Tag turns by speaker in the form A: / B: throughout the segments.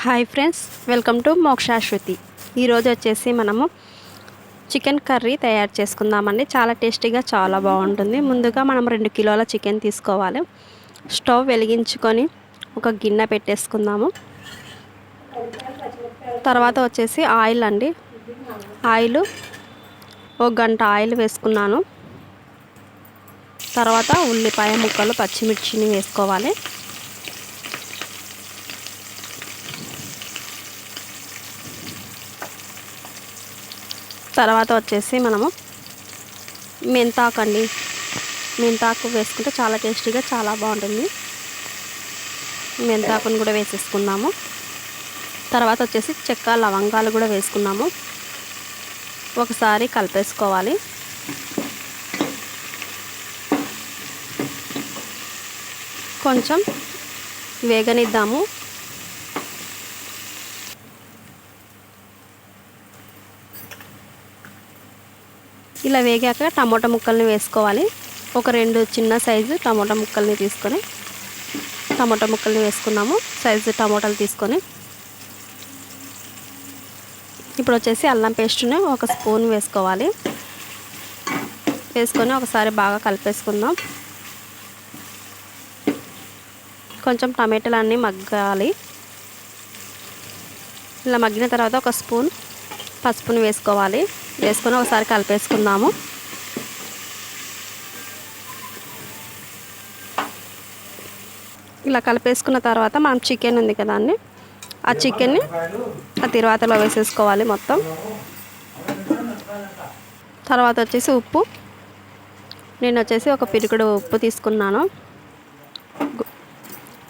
A: Hi friends welcome to Mokshashruti. ఈరోజు వచ్చేసి మనము చికెన్ కర్రీ తయారు చేసుకుందామండి. చాలా టేస్టీగా చాలా బాగుంటుంది. ముందుగా మనం రెండు కిలోల చికెన్ తీసుకోవాలి. స్టవ్ వెలిగించుకొని ఒక గిన్నె పెట్టేసుకుందాము. తర్వాత వచ్చేసి ఆయిల్ అండి. ఆయిల్ ఒక గంట ఆయిల్ వేసుకున్నాను. తర్వాత ఉల్లిపాయ ముక్కలు పచ్చిమిర్చిని వేసుకోవాలి. తర్వాత వచ్చేసి మనము మెంతాకు అండి మెంతాకు వేసుకుంటే చాలా టేస్టీగా చాలా బాగుంటుంది. మెంతాకును కూడా వేసేసుకున్నాము తర్వాత వచ్చేసి చెక్క లవంగాలు కూడా వేసుకున్నాము. ఒకసారి కలిపేసుకోవాలి. కొంచెం వేగనిద్దాము. ఇలా వేగాక టమోటా ముక్కల్ని వేసుకోవాలి. ఒక రెండు చిన్న సైజు టమోటా ముక్కల్ని తీసుకొని టమోటా ముక్కల్ని వేసుకున్నాము. సైజు టమోటాలు తీసుకొని. ఇప్పుడు వచ్చేసి అల్లం పేస్ట్ని ఒక స్పూన్ వేసుకోవాలి. వేసుకొని ఒకసారి బాగా కలిపేసుకుందాం. కొంచెం టమాటాలు అన్నీ మగ్గాలి. ఇలా మగ్గిన తర్వాత ఒక స్పూన్ పసుపుని వేసుకోవాలి. వేసుకొని ఒకసారి కలిపేసుకుందాము. ఇలా కలిపేసుకున్న తర్వాత మనం చికెన్ ఉంది కదా అండి ఆ చికెన్ని ఆ తిరువాతలో వేసేసుకోవాలి మొత్తం. తర్వాత వచ్చేసి ఉప్పు. నేను వచ్చేసి ఒక పిరికుడు ఉప్పు తీసుకున్నాను.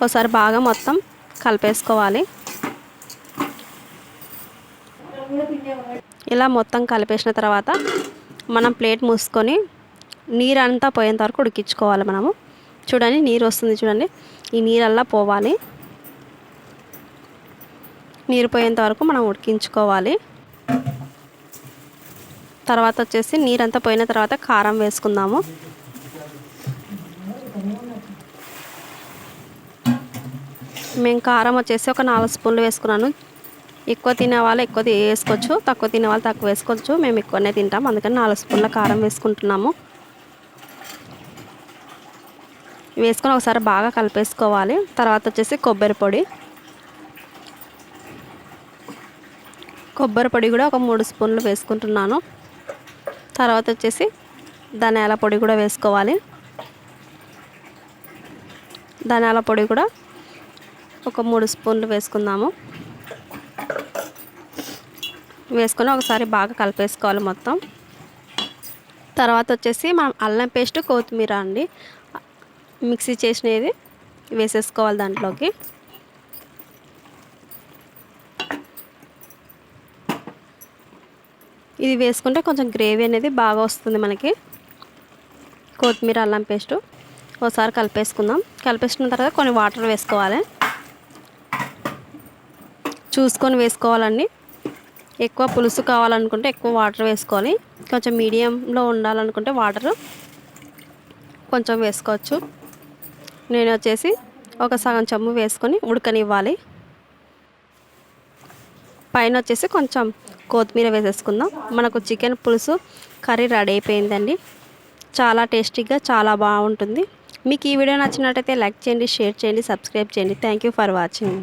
A: ఒకసారి బాగా మొత్తం కలిపేసుకోవాలి. ఇలా మొత్తం కలిపేసిన తర్వాత మనం ప్లేట్ మూసుకొని నీరు అంతా పోయేంత వరకు ఉడికించుకోవాలి మనము. చూడండి నీరు వస్తుంది చూడండి. ఈ నీరల్లా పోవాలి. నీరు పోయేంత వరకు మనం ఉడికించుకోవాలి. తర్వాత వచ్చేసి నీరంతా పోయిన తర్వాత కారం వేసుకుందాము. మేము కారం వచ్చేసి ఒక నాలుగు స్పూన్లు వేసుకున్నాను. ఎక్కువ తినే వాళ్ళు ఎక్కువ వేసుకోవచ్చు తక్కువ తినే వాళ్ళు తక్కువ వేసుకోవచ్చు. మేము ఎక్కువనే తింటాం అందుకని నాలుగు స్పూన్ల కారం వేసుకుంటున్నాము. వేసుకొని ఒకసారి బాగా కలిపేసుకోవాలి. తర్వాత వచ్చేసి కొబ్బరి పొడి. కొబ్బరి పొడి కూడా ఒక మూడు స్పూన్లు వేసుకుంటున్నాను. తర్వాత వచ్చేసి ధనియాల పొడి కూడా వేసుకోవాలి. ధనియాల పొడి కూడా ఒక మూడు స్పూన్లు వేసుకుందాము. వేసుకొని ఒకసారి బాగా కలిపేసుకోవాలి మొత్తం. తర్వాత వచ్చేసి మనం అల్లం పేస్ట్ కొత్తిమీర అండి. మిక్సీ చేసినది వేసేసుకోవాలి దాంట్లోకి. ఇది వేసుకుంటే కొంచెం గ్రేవీ అనేది బాగా వస్తుంది మనకి. కొత్తిమీర అల్లం పేస్ట్ ఒకసారి కలిపేసుకుందాం. కలిపేసుకున్న తర్వాత కొన్ని వాటర్ వేసుకోవాలి. చూసుకొని వేసుకోవాలండి. ఎక్కువ పులుసు కావాలనుకుంటే ఎక్కువ వాటర్ వేసుకోవాలి. కొంచెం మీడియంలో ఉండాలనుకుంటే వాటర్ కొంచెం వేసుకోవచ్చు. నేను వచ్చేసి ఒక సగం చెమ్ము వేసుకొని ఉడకనివ్వాలి. పైన వచ్చేసి కొంచెం కొత్తిమీర వేసేసుకుందాం. మనకు చికెన్ పులుసు కర్రీ రెడీ అయిపోయిందండి. చాలా టేస్టీగా చాలా బాగుంటుంది. మీకు ఈ వీడియో నచ్చినట్టయితే లైక్ చేయండి షేర్ చేయండి సబ్స్క్రైబ్ చేయండి. Thank you for watching.